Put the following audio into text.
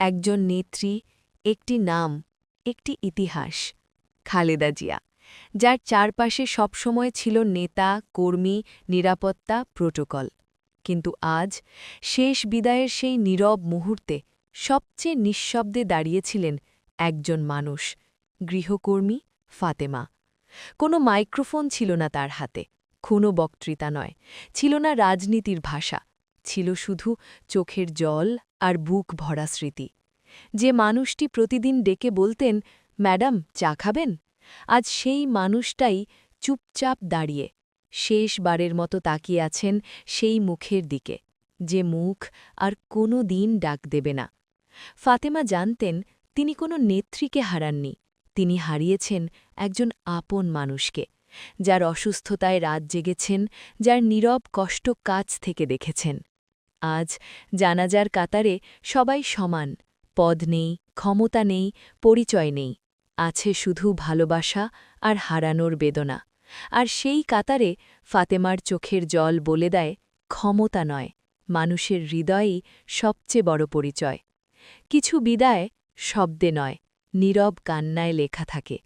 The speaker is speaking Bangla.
একজন নেত্রী, একটি নাম, একটি ইতিহাস, খালেদা জিয়া, যার চারপাশে সবসময় ছিল নেতা, কর্মী, নিরাপত্তা, প্রোটোকল। কিন্তু আজ শেষ বিদায়ের সেই নীরব মুহূর্তে সবচেয়ে নিঃশব্দে দাঁড়িয়েছিলেন একজন মানুষ, গৃহকর্মী ফাতেমা। কোনো মাইক্রোফোন ছিল না তার হাতে, কোনো বক্তৃতা নয়, ছিল না রাজনীতির ভাষা ছিল শুধু চোখের জল আর বুক ভরা স্মৃতি। যে মানুষটি প্রতিদিন ডেকে বলতেন, ম্যাডাম, চা খাবেন? আজ সেই মানুষটাই চুপচাপ দাঁড়িয়ে শেষবারের মতো তাকিয়ে আছেন সেই মুখের দিকে, যে মুখ আর কোনো দিন ডাক দেবে না। ফাতেমা জানতেন, তিনি কোনো নেত্রীকে হারাননি, তিনি হারিয়েছেন একজন আপন মানুষকে, যার অসুস্থতায় রাত জেগেছেন, যার নীরব কষ্ট কাছ থেকে দেখেছেন। আজ জানাজার কাতারে সবাই সমান, পদ নেই, ক্ষমতা নেই, পরিচয় নেই, আছে শুধু ভালোবাসা আর হারানোর বেদনা। আর সেই কাতারে ফাতেমার চোখের জল বলে দেয়, ক্ষমতা নয়, মানুষের হৃদয়ই সবচেয়ে বড় পরিচয়। কিছু বিদায় শব্দে নয়, নীরব কান্নায় লেখা থাকে।